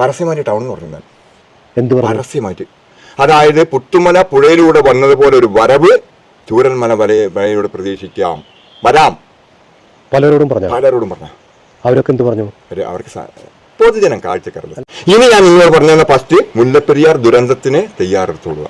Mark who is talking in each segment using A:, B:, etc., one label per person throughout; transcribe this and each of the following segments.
A: പരസ്യമായിട്ട് ടൗൺ എന്ന് പറഞ്ഞാൽ
B: എന്ത്
A: പരസ്യമായിട്ട്. അതായത് പുത്തുമല പുഴയിലൂടെ വന്നതുപോലെ ഒരു വരവ് ചൂരന്മല വല വലയിലൂടെ പ്രതീക്ഷിക്കാം. വരാം.
B: പലരോടും പറഞ്ഞു?
A: പലരോടും പറഞ്ഞു?
B: അവരൊക്കെ എന്ത് പറഞ്ഞു?
A: അവർക്ക് പൊതുജനം കാഴ്ചക്കാരല്ല ഇനി ഞാൻ നിങ്ങൾ പറഞ്ഞ ഫസ്റ്റ് മുല്ലപ്പെരിയാർ ദുരന്തത്തിന് തയ്യാറെടുത്തോളുക.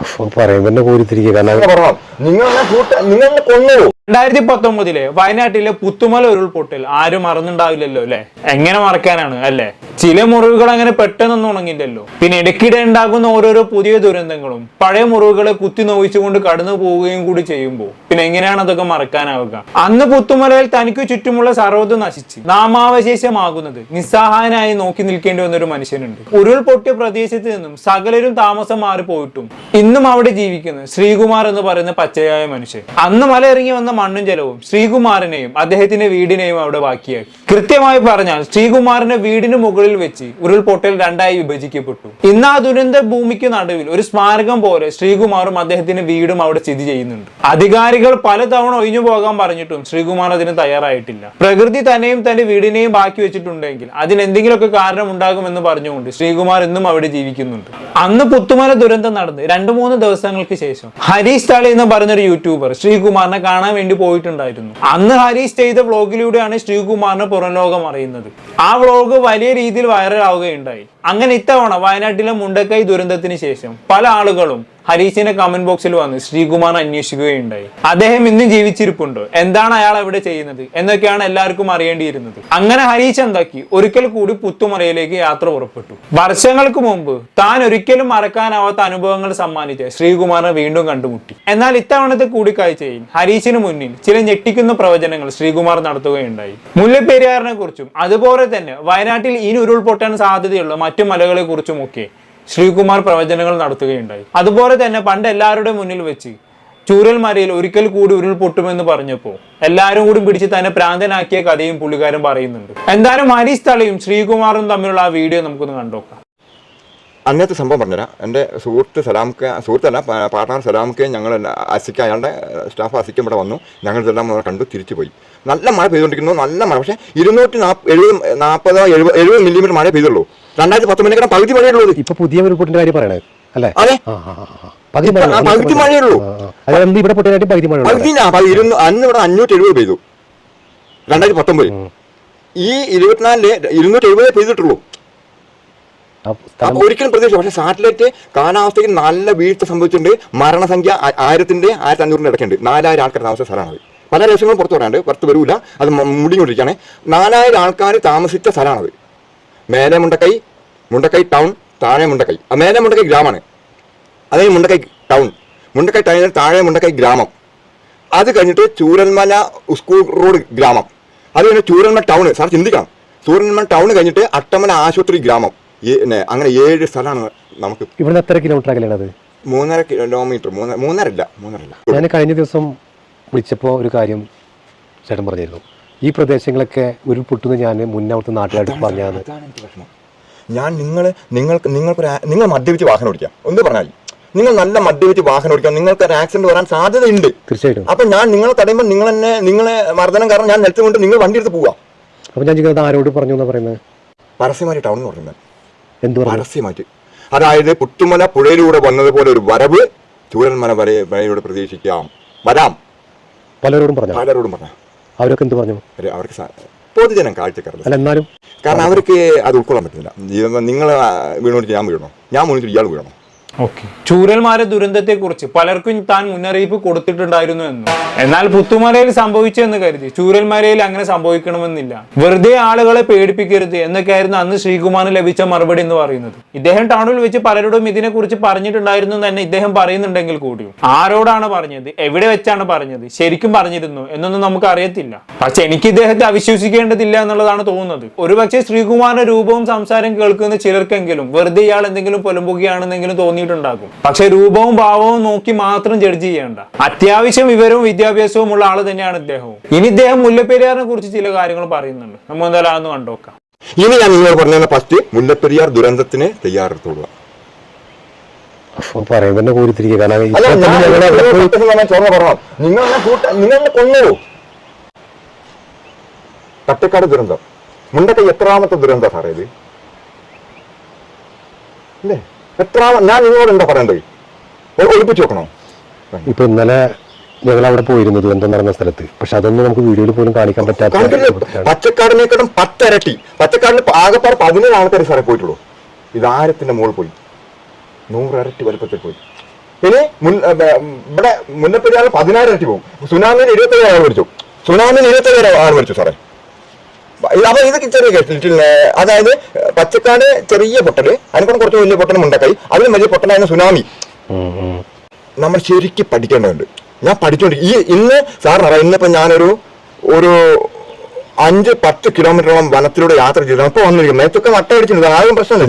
B: അപ്പൊ പറയുമ്പോ തന്നെ കോരിത്തിരിക്കുക കാരണം
A: നിങ്ങൾ നിങ്ങളെ കൂട്ട നിങ്ങളെ കൊന്നു
C: രണ്ടായിരത്തി പത്തൊമ്പതിലെ വയനാട്ടിലെ പുത്തുമല ഉരുൾപൊട്ടൽ. ആരും മറന്നുണ്ടാവില്ലല്ലോ അല്ലെ? എങ്ങനെ മറക്കാനാണ് അല്ലെ? ചില മുറിവുകൾ അങ്ങനെ പെട്ടെന്നൊന്നും ഉണങ്ങില്ലല്ലോ പിന്നെ ഇടയ്ക്കിടെ ഉണ്ടാകുന്ന ഓരോരോ പുതിയ ദുരന്തങ്ങളും പഴയ മുറിവുകളെ കുത്തി നോവിച്ചുകൊണ്ട് കടന്നു പോവുകയും കൂടി ചെയ്യുമ്പോൾ. പിന്നെ എങ്ങനെയാണ് അതൊക്കെ മറക്കാനാവുക? അന്ന് പുത്തുമലയിൽ തനിക്ക് ചുറ്റുമുള്ള സർവത് നശിച്ച്. നാമാവശേഷമാകുന്നത് നിസ്സഹായനായി നോക്കി നിൽക്കേണ്ടി വന്ന ഒരു മനുഷ്യനുണ്ട്. ഉരുൾപൊട്ടിയ പ്രദേശത്ത് നിന്നും സകലരും താമസം മാറിപ്പോയിട്ടും ഇന്നും അവിടെ ജീവിക്കുന്ന ശ്രീകുമാർ എന്ന് പറയുന്ന പച്ചയായ മനുഷ്യൻ. അന്ന് മല ഇറങ്ങി വന്ന മണ്ണും ജലവും ശ്രീകുമാറിനെയും അദ്ദേഹത്തിന്റെ വീടിനെയും അവിടെ ബാക്കിയായി. കൃത്യമായി പറഞ്ഞാൽ ശ്രീകുമാറിന്റെ വീടിന് മുകളിൽ വെച്ച് ഉരുൾപൊട്ടൽ രണ്ടായി വിഭജിക്കപ്പെട്ടു. ഇന്ന് ആ ദുരന്ത ഭൂമിക്ക് നടുവിൽ ഒരു സ്മാരകം പോലെ ശ്രീകുമാറും അദ്ദേഹത്തിന്റെ വീടും അവിടെ സ്ഥിതി ചെയ്യുന്നുണ്ട്. അധികാരികൾ പലതവണ ഒഴിഞ്ഞു പോകാൻ പറഞ്ഞിട്ടും ശ്രീകുമാർ അതിന് തയ്യാറായിട്ടില്ല. പ്രകൃതി തന്നെയും തന്റെ വീടിനെയും ബാക്കി വെച്ചിട്ടുണ്ടെങ്കിൽ അതിനെന്തെങ്കിലുമൊക്കെ കാരണം ഉണ്ടാകുമെന്ന് പറഞ്ഞുകൊണ്ട് ശ്രീകുമാർ ഇന്നും അവിടെ ജീവിക്കുന്നുണ്ട്. അന്ന് പുത്തുമല ദുരന്തം നടന്ന് രണ്ടു മൂന്ന് ദിവസങ്ങൾക്ക് ശേഷം ഹരീഷ് താളി എന്ന് പറഞ്ഞൊരു യൂട്യൂബർ ശ്രീകുമാറിനെ കാണാൻ വേണ്ടി പോയിട്ടുണ്ടായിരുന്നു. അന്ന് ഹരീഷ് ചെയ്ത വ്ളോഗിലൂടെയാണ് ശ്രീകുമാറിന് പുറം ലോകം അറിയുന്നത്. ആ വ്ളോഗ് വലിയ രീതിയിൽ വൈറൽ ആവുകയുണ്ടായി. അങ്ങനെ ഇത്തവണ വയനാട്ടിലെ മുണ്ടക്കൈ ദുരന്തത്തിന് ശേഷം പല ആളുകളും ഹരീഷിന്റെ കമന്റ് ബോക്സിൽ വന്ന് ശ്രീകുമാർ അന്വേഷിക്കുകയുണ്ടായി. അദ്ദേഹം ഇന്ന് ജീവിച്ചിരിപ്പുണ്ടോ? എന്താണ് അയാൾ അവിടെ ചെയ്യുന്നത്? എന്നൊക്കെയാണ് എല്ലാവർക്കും അറിയേണ്ടിയിരുന്നത്. അങ്ങനെ ഹരീഷ് എന്താക്കി? ഒരിക്കൽ കൂടി പുത്തുമറയിലേക്ക് യാത്ര പുറപ്പെട്ടു. വർഷങ്ങൾക്ക് മുമ്പ് താൻ ഒരിക്കലും മറക്കാനാവാത്ത അനുഭവങ്ങൾ സമ്മാനിച്ച് ശ്രീകുമാറിനെ വീണ്ടും കണ്ടുമുട്ടി. എന്നാൽ ഇത്തവണത്തെ കൂടിക്കാഴ്ചയിൽ ഹരീഷിന് മുന്നിൽ ചില ഞെട്ടിക്കുന്ന പ്രവചനങ്ങൾ ശ്രീകുമാർ നടത്തുകയുണ്ടായി. മുല്ലപ്പെരിയാറിനെ കുറിച്ചും അതുപോലെ തന്നെ വയനാട്ടിൽ ഇനി ഉരുൾപൊട്ടാൻ സാധ്യതയുള്ള മറ്റു മലകളെ കുറിച്ചുമൊക്കെ ശ്രീകുമാർ പ്രവചനങ്ങൾ നടത്തുകയുണ്ടായി. അതുപോലെ തന്നെ പണ്ട് എല്ലാവരുടെ മുന്നിൽ വെച്ച് ചൂരൽമലയിൽ ഒരിക്കൽ കൂടി ഉരുൾപൊട്ടുമെന്ന് പറഞ്ഞപ്പോൾ എല്ലാവരും കൂടി പിടിച്ച് തന്നെ പ്രാന്തനാക്കിയ കഥയും പുള്ളിക്കാരൻ പറയുന്നുണ്ട്. എന്തായാലും ഹരീഷ് തളയും ശ്രീകുമാറും തമ്മിലുള്ള ആ വീഡിയോ നമുക്കൊന്ന് കണ്ടോക്കാം.
A: അന്നത്തെ സംഭവം പറഞ്ഞുതരാം. എന്റെ സുഹൃത്ത് സലാംക്ക സുഹൃത്തല്ല പാർട്ട്ണർ പാർട്ണർ സലാംക്ക് ഞങ്ങൾ അസിക്ക അയാളുടെ സ്റ്റാഫ് അസിക്ക ഇവിടെ വന്നു. ഞങ്ങൾ ഇതെല്ലാം കണ്ടു തിരിച്ചു പോയി. നല്ല മഴ പെയ്തുകൊണ്ടിരിക്കുന്നു നല്ല മഴ. പക്ഷേ ഇരുന്നൂറ്റി നാപ്പ് എഴുപത് നാൽപ്പതോ എഴുപത് എഴുപത് മില്ലിമീറ്റർ മഴ പെയ്തുള്ളൂ. രണ്ടായിരത്തി പത്തൊമ്പതിനേക്കാൾ പകുതി മഴയുള്ളൂ
B: ഇപ്പൊ പുതിയ റിപ്പോർട്ടിന്റെ കാര്യം പറയണേ അല്ലേ?
A: അതെ.
B: പകുതി
A: മഴയുള്ളൂ പകുതി
B: ഇവിടെ മഴ
A: അന്ന് ഇവിടെ അഞ്ഞൂറ്റി എഴുപത് പെയ്തു. രണ്ടായിരത്തി പത്തൊമ്പത് ഈ ഇരുപത്തിനാലിൽ ഇരുന്നൂറ്റി എഴുപതേ പെയ്തിട്ടുള്ളൂ. ഒരിക്കലും പ്രതീക്ഷ പക്ഷെ സാറ്റലൈറ്റ് കാലാവസ്ഥയ്ക്ക് നല്ല വീഴ്ച സംഭവിച്ചിട്ടുണ്ട്. മരണസംഖ്യ ആയിരത്തിന്റെ ആയിരത്തി അഞ്ഞൂറിന്റെ ഇടയ്ക്കുണ്ട്. നാലായിരം ആൾക്കാർ താമസിച്ച സ്ഥലമാണ് പല രഹസ്യങ്ങളും പുറത്തു വരാണ്ട് പുറത്ത് വരൂല. അത് മുടിഞ്ഞുകൊണ്ടിരിക്കുകയാണ്. നാലായിരം ആൾക്കാർ താമസിച്ച സ്ഥലമാണത്. മേലെ മുണ്ടക്കൈ മുണ്ടക്കൈ ടൗൺ താഴെ മുണ്ടക്കൈ. ആ മേലെ മുണ്ടക്കൈ ഗ്രാമമാണ്. അതായത് മുണ്ടക്കൈ ടൗൺ. മുണ്ടക്കൈ ടൗണിൽ താഴെ മുണ്ടക്കൈ ഗ്രാമം. അത് കഴിഞ്ഞിട്ട് ചൂരന്മല സ്കൂൾ റോഡ് ഗ്രാമം. അത് കഴിഞ്ഞ് ചൂരന്മല ടൗൺ സാർ ചിന്തിക്കണം. ചൂരന്മല ടൗൺ കഴിഞ്ഞിട്ട് അട്ടമല ആശുപത്രി ഗ്രാമം. അങ്ങനെ ഏഴ് സ്ഥലമാണ് നമുക്ക്
B: ഇവിടുന്ന് എത്ര കിലോമീറ്റർ അകലെയാണ് അത്?
A: മൂന്നര കിലോമീറ്റർ മൂന്നര മൂന്നരല്ല മൂന്നരല്ല.
B: ഞാൻ കഴിഞ്ഞ ദിവസം വിളിച്ചപ്പോൾ ഒരു കാര്യം ചേട്ടൻ പറഞ്ഞിരുന്നു. ഈ പ്രദേശങ്ങളൊക്കെ ഉരുൾപൊട്ടുന്ന ഞാൻ മുന്നേ അവിടുത്തെ പറഞ്ഞാൽ പറഞ്ഞാണ്
A: ഞാൻ നിങ്ങൾ നിങ്ങൾക്ക് നിങ്ങൾക്ക് നിങ്ങൾ മദ്യപിച്ച് വാഹനം ഓടിക്കാം. ഒന്ന് പറഞ്ഞാൽ നിങ്ങൾ നല്ല മദ്യപിച്ച് വാഹനം ഓടിക്കാം. നിങ്ങൾക്ക് ഒരു ആക്സിഡന്റ് വരാൻ സാധ്യതയുണ്ട്.
B: തീർച്ചയായിട്ടും.
A: അപ്പൊ ഞാൻ നിങ്ങളെ തടയുമ്പോൾ നിങ്ങൾ തന്നെ നിങ്ങളെ മർദ്ദനം കാരണം ഞാൻ നിലത്തുകൊണ്ട് നിങ്ങൾ വണ്ടി എടുത്ത് പോവാ.
B: അപ്പൊ ഞാൻ ആരോട് പറഞ്ഞു എന്നാ പറയുന്നത്?
A: പരസ്യമായിട്ട് ടൗൺ എന്ന് പറയുന്നത്.
B: എന്ത് പറഞ്ഞു
A: പരസ്യമായിട്ട് അതായത് പുത്തുമല പുഴയിലൂടെ വന്നതുപോലെ ഒരു വരവ് ചൂരന്മല വരെ വരയിലൂടെ പ്രതീക്ഷിക്കാം. വരാം.
B: പലരോടും പറഞ്ഞു?
A: പലരോടും പറഞ്ഞു?
B: അവരൊക്കെ എന്ത് പറഞ്ഞു?
A: അവർക്ക് പൊതുജനം കാഴ്ചക്കാരല്ല.
B: എന്നാലും
A: കാരണം അവർക്ക് അത് ഉൾക്കൊള്ളാൻ പറ്റുന്നില്ല. നിങ്ങൾ വീണോട്ട് ഞാൻ വീഴണോ ഞാൻ വീണിട്ട് ഇയാൾ വീഴണോ
C: ഓക്കെ. ചൂരൽമാര ദുരന്തത്തെ കുറിച്ച് പലർക്കും താൻ മുന്നറിയിപ്പ് കൊടുത്തിട്ടുണ്ടായിരുന്നു എന്ന്. എന്നാൽ പുത്തുമലയിൽ സംഭവിച്ചെന്ന് കരുതി ചൂരൽമലയിൽ അങ്ങനെ സംഭവിക്കണമെന്നില്ല. വെറുതെ ആളുകളെ പേടിപ്പിക്കരുത് എന്നൊക്കെയായിരുന്നു അന്ന് ശ്രീകുമാറിന് ലഭിച്ച മറുപടി എന്ന് പറയുന്നത്. ഇദ്ദേഹം ടൗണിൽ വെച്ച് പലരോടും ഇതിനെക്കുറിച്ച് പറഞ്ഞിട്ടുണ്ടായിരുന്നു തന്നെ ഇദ്ദേഹം പറയുന്നുണ്ടെങ്കിൽ കൂടിയും. ആരോടാണ് പറഞ്ഞത്? എവിടെ വെച്ചാണ് പറഞ്ഞത്? ശരിക്കും പറഞ്ഞിരുന്നു? എന്നൊന്നും നമുക്ക് അറിയത്തില്ല. പക്ഷെ എനിക്ക് ഇദ്ദേഹത്തെ അവിശ്വസിക്കേണ്ടതില്ല എന്നുള്ളതാണ് തോന്നുന്നത്. ഒരുപക്ഷെ ശ്രീകുമാറിന്റെ രൂപവും സംസാരം കേൾക്കുന്ന ചിലർക്കെങ്കിലും വെറുതെ ഇയാൾ എന്തെങ്കിലും പൊലമ്പുകയാണെന്നെങ്കിലും തോന്നിയിട്ടുണ്ടാകും പക്ഷെ രൂപവും ഭാവവും നോക്കി മാത്രം ജഡ്ജ് ചെയ്യേണ്ട. അത്യാവശ്യം വിവരവും വിദ്യാഭ്യാസവും ഉള്ള ആൾ തന്നെയാണ് ഇദ്ദേഹവും. ഇനി ഇദ്ദേഹം മുല്ലപ്പെരിയാറിനെ കുറിച്ച് ചില കാര്യങ്ങൾ പറയുന്നുണ്ട്. നമ്മൾ എന്തായാലും അതൊന്ന് കണ്ടോക്കാം
A: ഇനി ഞാൻ നിങ്ങൾ പറഞ്ഞ ഫസ്റ്റ് മുല്ലപ്പെരിയാർ ദുരന്തത്തിന് തയ്യാറെടുത്തോളുക.
B: അപ്പൊ പറയുമ്പോ തന്നെ കോരിത്തിരിക്കുക കാരണം
A: അല്ല
B: ഇപ്പൊ
A: ഞാൻ
B: തന്നെ ഞങ്ങൾ
A: നിങ്ങളെ
B: എപ്പോഴും
A: പെട്ടെന്ന് പറഞ്ഞാൽ ചോർന്ന് പറഞ്ഞു നിങ്ങൾ എന്നെ കൂട്ട നിങ്ങൾ എന്നെ കൊന്നു കട്ടക്കാട് ദുരന്തം. മുണ്ടക്കൈ എത്രാമത്തെ ദുരന്ത സാറേ ഇത്? അല്ലേ എത്രാമ ഞാൻ നിങ്ങളോട് എന്താ പറയണ്ടേ? ഒളിപ്പിച്ചു വെക്കണോ?
B: ഇപ്പൊ ഇന്നലെ ഞങ്ങൾ അവിടെ പോയിരുന്നത് ദുരന്തം നടന്ന സ്ഥലത്ത്. പക്ഷെ അതൊന്നും നമുക്ക് വീഡിയോയിൽ പോലും കാണിക്കാൻ പറ്റാത്ത
A: പച്ചക്കാടിനേക്കാളും പത്തരട്ടി പച്ചക്കാടിന് ആകെപ്പാട് പതിനേഴ് ആൾക്കാർ സാറേ പോയിട്ടുള്ളൂ. ഇത് ആയിരത്തിന്റെ മുകളിൽ പോയി? നൂറരട്ടി വലുപ്പത്തിൽ പോയി. ഇനി മുൻ ഇവിടെ മുല്ലപ്പെരിയാർ പതിനായിരം ഇരട്ടി പോകും. സുനാമിന് ഇരുപത്തേഴ് ആൾ മരിച്ചു. സുനാമിന് ഇരുപത്തേഴ് ആൾ മരിച്ചു സാറേ. ഇത് അപ്പൊ ഇതൊക്കെ ചെറിയ കേട്ടിട്ടില്ലേ അതായത് പച്ചക്കാട് ചെറിയ പൊട്ടൽ അതിനെക്കൊണ്ട് കുറച്ച് വലിയ പൊട്ടലും മുണ്ടക്കൈ അതിലും വലിയ പൊട്ടലായിരുന്നു സുനാമി. നമ്മൾ ശരിക്കും പഠിക്കേണ്ടതുണ്ട്. ഞാൻ പഠിച്ചോണ്ട് ഈ ഇന്ന് സാറിനറിയാം ഇന്നിപ്പോ ഞാനൊരു ഒരു അഞ്ച് പത്ത് കിലോമീറ്ററോളം വനത്തിലൂടെ യാത്ര ചെയ്തു. അപ്പൊ വന്നിരിക്കും മേത്തൊക്കെ വട്ടയടിച്ചിട്ടുണ്ട്
B: അടിച്ചിട്ടുണ്ട് പ്രശ്നം.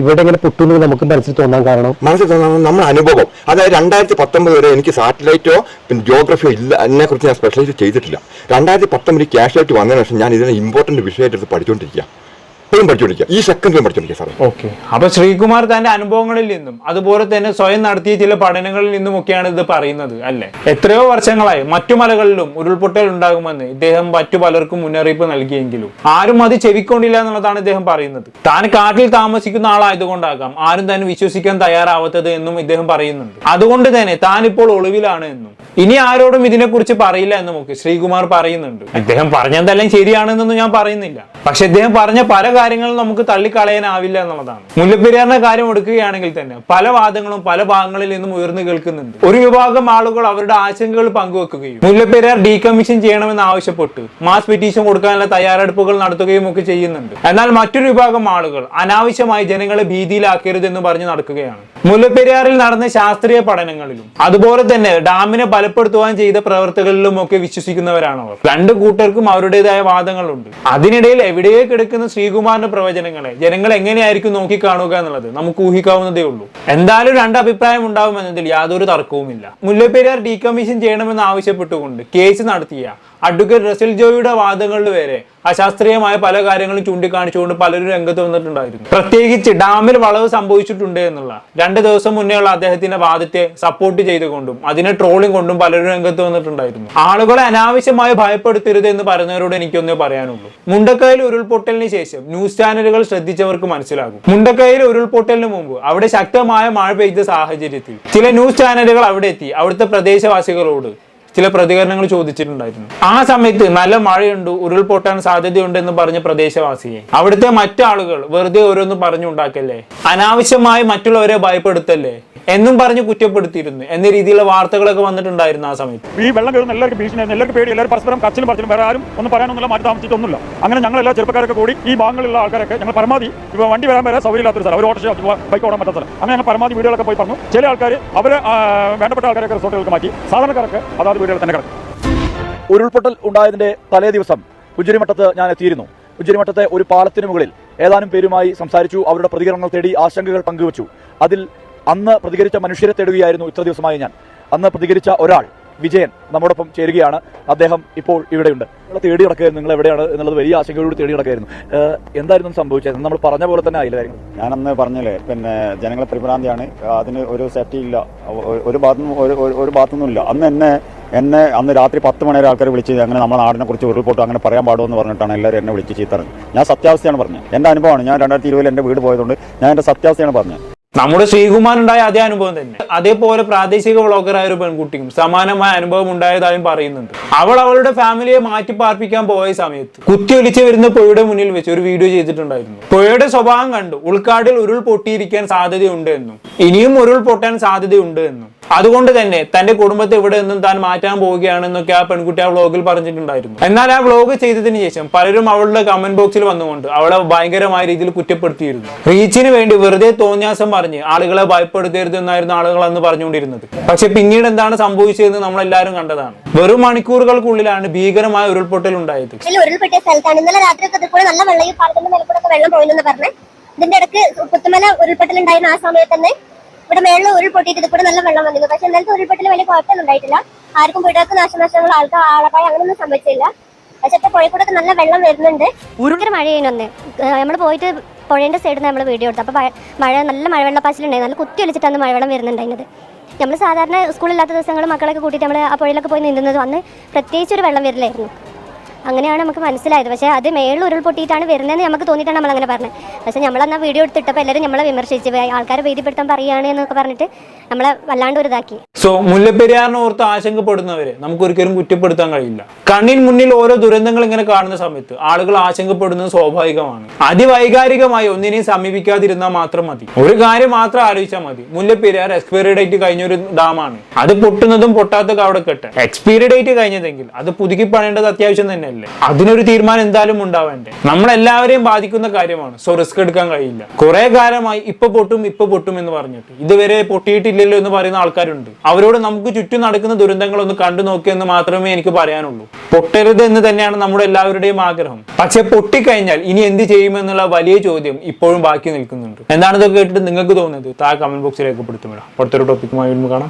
B: ഇവിടെ ഇങ്ങനെ നമുക്ക് മനസ്സിൽ തോന്നാൻ കാരണം.
A: മനസ്സിൽ തോന്നാൻ നമ്മുടെ അനുഭവം. അതായത് രണ്ടായിരത്തി പത്തൊമ്പത് വരെ എനിക്ക് സാറ്റലൈറ്റോ പിന്നെ ജോഗ്രഫിയോ ഇല്ല അതിനെ കുറിച്ച് ഞാൻ സ്പെഷ്യലൈസ് ചെയ്തിട്ടില്ല. രണ്ടായിരത്തി പത്തൊമ്പതിൽ ക്യാഷ് ആയിട്ട് വന്നതിന് ശേഷം ഞാൻ ഇതിനെ ഇമ്പോർട്ടന്റ് വിഷയമായിട്ട് എടുത്ത് പഠിച്ചുകൊണ്ടിരിക്കുക ഇപ്പോഴും പഠിച്ചുപിടിക്കുക ഈ സെക്കൻഡിലും പഠിച്ചുപിടിക്കുക സാറേ.
C: ഓക്കെ. അപ്പൊ ശ്രീകുമാർ തന്റെ അനുഭവങ്ങളിൽ നിന്നും അതുപോലെ തന്നെ സ്വയം നടത്തിയ ചില പഠനങ്ങളിൽ നിന്നും ഒക്കെയാണ് ഇത് പറയുന്നത് അല്ലെ? എത്രയോ വർഷങ്ങളായി മറ്റു മലകളിലും ഉരുൾപൊട്ടൽ ഉണ്ടാകുമെന്ന് ഇദ്ദേഹം മറ്റു പലർക്കും മുന്നറിയിപ്പ് നൽകിയെങ്കിലും ആരും അത് ചെവിക്കൊണ്ടില്ല എന്നുള്ളതാണ് ഇദ്ദേഹം പറയുന്നത്. താൻ കാട്ടിൽ താമസിക്കുന്ന ആളായതുകൊണ്ടാകാം ആരും തന്നെ വിശ്വസിക്കാൻ തയ്യാറാവാത്തത് എന്നും ഇദ്ദേഹം പറയുന്നുണ്ട്. അതുകൊണ്ട് തന്നെ താൻ ഇപ്പോൾ ഒളിവിലാണ് എന്നും. ഇനി ആരോടും ഇതിനെക്കുറിച്ച് പറയില്ല എന്നും ഒക്കെ ശ്രീകുമാർ പറയുന്നുണ്ട്. ഇദ്ദേഹം പറഞ്ഞതെല്ലാം ശരിയാണെന്നൊന്നും ഞാൻ പറയുന്നില്ല. പക്ഷെ ഇദ്ദേഹം പറഞ്ഞ പല കാര്യങ്ങളും നമുക്ക് തള്ളിക്കളയാനാവില്ല എന്നുള്ളതാണ്. മുല്ലപ്പെരിയാറിന്റെ കാര്യം എടുക്കുകയാണെങ്കിൽ തന്നെ പല വാദങ്ങളും പല ഭാഗങ്ങളിൽ നിന്നും ഉയർന്നു കേൾക്കുന്നുണ്ട്. ഒരു വിഭാഗം ആളുകൾ അവരുടെ ആശങ്കകൾ പങ്കുവെക്കുകയും മുല്ലപ്പെരിയാർ ഡീകമ്മീഷൻ ചെയ്യണമെന്ന് ആവശ്യപ്പെട്ട് മാസ് പെറ്റീഷൻ കൊടുക്കാനുള്ള തയ്യാറെടുപ്പുകൾ നടത്തുകയും ഒക്കെ ചെയ്യുന്നുണ്ട്. എന്നാൽ മറ്റൊരു വിഭാഗം ആളുകൾ അനാവശ്യമായി ജനങ്ങളെ ഭീതിയിലാക്കരുതെന്ന് പറഞ്ഞ് നടക്കുകയാണ്. മുല്ലപ്പെരിയാറിൽ നടന്ന ശാസ്ത്രീയ പഠനങ്ങളിലും അതുപോലെ തന്നെ ഡാമിനെ ബലപ്പെടുത്തുവാൻ ചെയ്ത പ്രവർത്തകളിലും ഒക്കെ വിശ്വസിക്കുന്നവരാണ് അവർ. രണ്ട് കൂട്ടർക്കും അവരുടേതായ വാദങ്ങളുണ്ട്. അതിനിടയിൽ എവിടെയോ കിടക്കുന്ന ശ്രീകുമാറിന്റെ പ്രവചനങ്ങളെ ജനങ്ങൾ എങ്ങനെയായിരിക്കും നോക്കിക്കാണുക എന്നുള്ളത് നമുക്ക് ഊഹിക്കാവുന്നതേ ഉള്ളൂ. എന്തായാലും രണ്ട് അഭിപ്രായം ഉണ്ടാവുമെന്നതിൽ യാതൊരു തർക്കവുമില്ല. മുല്ലപ്പെരിയാർ ഡീകമ്മീഷൻ ചെയ്യണമെന്ന് ആവശ്യപ്പെട്ടുകൊണ്ട് കേസ് നടത്തിയ അഡ്വക്കേറ്റ് റസിൽ ജോയിയുടെ വാദങ്ങളിൽ വരെ അശാസ്ത്രീയമായ പല കാര്യങ്ങളും ചൂണ്ടിക്കാണിച്ചുകൊണ്ട് പലരും രംഗത്ത് വന്നിട്ടുണ്ടായിരുന്നു. പ്രത്യേകിച്ച് ഡാമിൽ വളവ് സംഭവിച്ചിട്ടുണ്ട് എന്നുള്ള രണ്ട് ദിവസം മുന്നേയുള്ള അദ്ദേഹത്തിന്റെ വാദത്തെ സപ്പോർട്ട് ചെയ്തുകൊണ്ടും അതിനെ ട്രോളിംഗ് കൊണ്ടും പലരും രംഗത്ത് വന്നിട്ടുണ്ടായിരുന്നു. ആളുകളെ അനാവശ്യമായി ഭയപ്പെടുത്തരുത് എന്ന് പറഞ്ഞവരോട് എനിക്കൊന്നേ പറയാനുള്ളൂ. മുണ്ടക്കയിൽ ഉരുൾപൊട്ടലിന് ശേഷം ന്യൂസ് ചാനലുകൾ ശ്രദ്ധിച്ചവർക്ക് മനസ്സിലാകും. മുണ്ടക്കയിൽ ഉരുൾപൊട്ടലിന് മുമ്പ് അവിടെ ശക്തമായ മഴ പെയ്ത സാഹചര്യത്തിൽ ചില ന്യൂസ് ചാനലുകൾ അവിടെ എത്തി അവിടുത്തെ പ്രദേശവാസികളോട് ചില പ്രതികരണങ്ങൾ ചോദിച്ചിട്ടുണ്ടായിരുന്നു ആ സമയത്ത് നല്ല മഴയുണ്ട് ഉരുൾപൊട്ടാൻ സാധ്യതയുണ്ട് എന്ന് പറഞ്ഞ പ്രദേശവാസിയെ. അവിടുത്തെ മറ്റാളുകൾ വെറുതെ ഓരോന്ന് പറഞ്ഞുണ്ടാക്കല്ലേ? അനാവശ്യമായി മറ്റുള്ളവരെ ഭയപ്പെടുത്തല്ലേ? എന്നും പറഞ്ഞ് കുറ്റപ്പെടുത്തിയിരുന്നു. എന്ന രീതിയിലുള്ള വാർത്തകളൊക്കെ വന്നിട്ടുണ്ടായിരുന്നു ആ സമയത്ത്.
D: ഈ വെള്ളം കയറുന്ന എല്ലാവർക്കും ഭീഷണിയായിരുന്നു. എല്ലാവർക്കും പേടി എല്ലാവരും പരസ്പരം കച്ചിലും പറച്ചിലും വേറെ ആരും ഒന്നും പറയാനൊന്നുമില്ല മാറ്റി താമസിച്ചിട്ടൊന്നുമില്ല അങ്ങനെ ഞങ്ങൾ എല്ലാ ചെറുപ്പക്കാരൊക്കെ കൂടി ഈ ഭാഗങ്ങളിലുള്ള ആൾക്കാരൊക്കെ ഞങ്ങൾ പരമാവധി ഇപ്പോൾ വണ്ടി വരാൻ വരെ സൗകര്യമില്ലാത്തൊരു സ്ഥലം. ഒരു ഓട്ടോ ബൈക്ക് ഓടാൻ പറ്റാത്ത സ്ഥലം. അങ്ങനെ ഞങ്ങൾ പരമാവധി വീടുകളൊക്കെ പോയി പറഞ്ഞു. ചില ആൾക്കാർ അവർ വേണ്ടപ്പെട്ട ആൾക്കാരൊക്കെ റിസോർട്ടുകൾക്ക് മാറ്റി. സാധാരണക്കാരൊക്കെ അതാത് വീടുകൾ തന്നെ കിടക്കും. ഉരുൾപൊട്ടൽ ഉണ്ടായതിന്റെ തലേ ദിവസം ഉജ്ജരിമട്ടത്ത് ഞാൻ എത്തിയിരുന്നു. ഉജ്ജരിമട്ടത്തെ ഒരു പാലത്തിന് മുകളിൽ ഏതാനും പേരുമായി സംസാരിച്ചു. അവരുടെ പ്രതികരണങ്ങൾ തേടി ആശങ്കകൾ പങ്കുവച്ചു. അതിൽ അന്ന് പ്രതികരിച്ച മനുഷ്യരെ തേടുകയായിരുന്നു ഇത്ര ദിവസമായി ഞാൻ. അന്ന് പ്രതികരിച്ച ഒരാൾ വിജയൻ നമ്മോടൊപ്പം ചേരുകയാണ്. അദ്ദേഹം ഇപ്പോൾ ഇവിടെയുണ്ട്. നിങ്ങളെ തേടി കിടക്കുകയായിരുന്നു നിങ്ങൾ എവിടെയാണ് എന്നുള്ളത് വലിയ ആശങ്കയോട് തേടി കിടക്കുകയായിരുന്നു എന്തായിരുന്നു സംഭവിച്ചത്? നമ്മൾ പറഞ്ഞ പോലെ തന്നെ ആയില്ല കാര്യങ്ങൾ
E: ഞാനന്ന് പറഞ്ഞില്ലേ പിന്നെ ജനങ്ങളെ പരിഭ്രാന്തിയാണ്. അതിന് ഒരു സേഫ്റ്റി ഇല്ല. ഒരു ഭാഗത്തുനിന്ന് ഒരു ഒരു- ഒരു ഭാഗത്തുനിന്നും ഇല്ല. അന്ന് എന്നെ എന്നെ അന്ന് രാത്രി പത്ത് മണി വരെ ആൾക്കാർ വിളിച്ച് അങ്ങനെ നമ്മുടെ നാടിനെ കുറിച്ച് ഉരുൾപൊട്ടും അങ്ങനെ പറയാൻ പാടുമെന്ന് പറഞ്ഞിട്ടാണ് എല്ലാവരും എന്നെ വിളിച്ച് ചീത്തറിഞ്ഞത്. ഞാൻ സത്യാവസ്ഥയാണ് പറഞ്ഞത്. എന്റെ അനുഭവമാണ്. ഞാൻ രണ്ടായിരത്തി ഇരുപതിൽ എന്റെ വീട് പോയതുകൊണ്ട് ഞാൻ എന്റെ സത്യാവസ്ഥയാണ് പറഞ്ഞത്.
C: നമ്മുടെ ശ്രീകുമാറിനുണ്ടായ അതേ അനുഭവം തന്നെ. അതേപോലെ പ്രാദേശിക വ്ളോഗറായ ഒരു പെൺകുട്ടിക്കും സമാനമായ അനുഭവം ഉണ്ടായതായും പറയുന്നുണ്ട്. അവൾ അവളുടെ ഫാമിലിയെ മാറ്റി പാർപ്പിക്കാൻ പോയ സമയത്ത് കുത്തിയൊലിച്ച് വരുന്ന പുഴയുടെ മുന്നിൽ വെച്ച് ഒരു വീഡിയോ ചെയ്തിട്ടുണ്ടായിരുന്നു. പുഴയുടെ സ്വഭാവം കണ്ടു. ഉൾക്കാടിൽ ഉരുൾ പൊട്ടിയിരിക്കാൻ സാധ്യതയുണ്ട് എന്നും. ഇനിയും ഉരുൾ പൊട്ടാൻ സാധ്യതയുണ്ട് എന്നും. അതുകൊണ്ട് തന്നെ തന്റെ കുടുംബത്തെ ഇവിടെ നിന്നും താൻ മാറ്റാൻ പോവുകയാണെന്നൊക്കെ ആ പെൺകുട്ടി ആ വ്ളോഗിൽ പറഞ്ഞിട്ടുണ്ടായിരുന്നു. എന്നാൽ ആ വ്ലോഗ് ചെയ്തതിന് ശേഷം പലരും അവളുടെ കമന്റ് ബോക്സിൽ വന്നുകൊണ്ട് അവളെ ഭയങ്കരമായ രീതിയിൽ കുറ്റപ്പെടുത്തിയിരുന്നു. റീച്ചിന് വേണ്ടി വെറുതെ തോന്നിയാസം പറഞ്ഞ് ആളുകളെ ഭയപ്പെടുത്തരുത് എന്നായിരുന്നു ആളുകൾ അന്ന് പറഞ്ഞുകൊണ്ടിരുന്നത്. പക്ഷെ പിന്നീട് എന്താണ് സംഭവിച്ചതെന്ന് നമ്മളെല്ലാവരും കണ്ടതാണ്. വെറും മണിക്കൂറുകൾക്കുള്ളിലാണ് ഭീകരമായ ഉരുൾപൊട്ടൽ ഉണ്ടായത്.
F: ഉരുൾപൊട്ടിയ സ്ഥലത്താണ്. ഇന്നലെ രാത്രി നല്ല വെള്ളം ഇതിന്റെ ഇടയ്ക്ക് പുത്തുമല ഉരുൾപൊട്ടൽ ഉണ്ടായിരുന്ന ആ സമയത്ത് തന്നെ ഇവിടെ മേളിൽ ഉരുൾപൊട്ടിയിട്ട് ഇവിടെ നല്ല വെള്ളം വന്നിരുന്നു. പക്ഷെ ഇന്നലത്തെ ഉരുൾപൊട്ടിൽ വലിയ കുഴപ്പമൊന്നും ഉണ്ടായിട്ടില്ല. ആർക്കും വീടുകൾക്ക് നാശനഷ്ടങ്ങൾ ആൾക്കാർ ആളപ്പായ അങ്ങനെയൊന്നും സംഭവിച്ചില്ല. പക്ഷെ ഇപ്പൊ പുഴക്കൂടൊക്കെ നല്ല വെള്ളം വരുന്നുണ്ട്.
G: ഭയങ്കര മഴയാണ് നമ്മൾ പോയിട്ട് പുഴേന്റെ സൈഡിൽ നിന്ന് നമ്മൾ വീഡിയോ എടുത്തു. അപ്പൊ മഴ നല്ല മഴവെള്ളപ്പാച്ചിലുണ്ടായി നല്ല കുത്തി ഒലിച്ചിട്ടാണ് മഴവെള്ളം വരുന്നുണ്ടായിരുന്നത്. നമ്മൾ സാധാരണ സ്കൂളില്ലാത്ത ദിവസങ്ങൾ മക്കളൊക്കെ കൂട്ടിയിട്ട് നമ്മൾ ആ പുഴയിലൊക്കെ പോയി നീന്തുന്നത് വന്ന് പ്രത്യേകിച്ച് ഒരു വെള്ളം വരില്ലായിരുന്നു. അങ്ങനെയാണ് നമുക്ക് മനസ്സിലായത്. പക്ഷേ അത് മേളിൽ ഉരുൾപൊട്ടിയിട്ടാണ് വരുന്നതെന്ന് നമുക്ക് തോന്നിയിട്ടാണ് നമ്മൾ അങ്ങനെ പറഞ്ഞത്. പക്ഷേ ആ വീഡിയോ എടുത്തിട്ടപ്പോൾ എല്ലാവരും നമ്മളെ വിമർശിച്ച് ആൾക്കാരെ ഭീതിപ്പെടുത്താൻ പറയുകയാണ് എന്നൊക്കെ പറഞ്ഞിട്ട് നമ്മളെ വല്ലാണ്ട് ഒരു ഇതാക്കി
C: സോ മുല്ലപ്പെരിയാറിനെ ഓർത്ത് ആശങ്കപ്പെടുന്നവരെ നമുക്ക് ഒരിക്കലും കുറ്റപ്പെടുത്താൻ കഴിയില്ല. കണ്ണിൻ മുന്നിൽ ഓരോ ദുരന്തങ്ങൾ ഇങ്ങനെ കാണുന്ന സമയത്ത് ആളുകൾ ആശങ്കപ്പെടുന്നത് സ്വാഭാവികമാണ്. അതിവൈകാരികമായി ഒന്നിനെയും സമീപിക്കാതിരുന്നാൽ മാത്രം മതി. ഒരു കാര്യം മാത്രം ആലോചിച്ചാൽ മതി. മുല്ലപ്പെരിയാർ എക്സ്പയറി ഡേറ്റ് കഴിഞ്ഞ ഒരു ഡാമാണ്. അത് പൊട്ടുന്നതും പൊട്ടാത്തതും അവിടെ കെട്ടെ. എക്സ്പയറി ഡേറ്റ് കഴിഞ്ഞതെങ്കിൽ അത് പുതുക്കി പണേണ്ടത് അത്യാവശ്യം തന്നെയല്ലേ? അതിനൊരു തീരുമാനം എന്തായാലും ഉണ്ടാവേണ്ടേ നമ്മളെല്ലാവരെയും ബാധിക്കുന്ന കാര്യമാണ്. സോ റിസ്ക് എടുക്കാൻ കഴിയില്ല. കുറെ കാലമായി ഇപ്പൊ പൊട്ടും ഇപ്പൊ പൊട്ടും എന്ന് പറഞ്ഞിട്ട്. ഇതുവരെ പൊട്ടിയിട്ടില്ലല്ലോ എന്ന് പറയുന്ന ആൾക്കാരുണ്ട്. അവരോട് നമുക്ക് ചുറ്റും നടക്കുന്ന ദുരന്തങ്ങൾ ഒന്ന് കണ്ടു നോക്കിയെന്ന് മാത്രമേ എനിക്ക് പറയാനുള്ളൂ. പൊട്ടരുത് എന്ന് തന്നെയാണ് നമ്മുടെ എല്ലാവരുടെയും ആഗ്രഹം. പക്ഷെ പൊട്ടിക്കഴിഞ്ഞാൽ ഇനി എന്ത് ചെയ്യുമെന്നുള്ള വലിയ ചോദ്യം ഇപ്പോഴും ബാക്കി നിൽക്കുന്നുണ്ട്. എന്താണ് എന്താണിതൊക്കെ കേട്ടിട്ട് നിങ്ങൾക്ക് തോന്നുന്നത് താ കമന്റ് ബോക്സിൽ രേഖപ്പെടുത്തുമില്ല അടുത്തൊരു ടോപ്പിക്കുമായി കാണാം.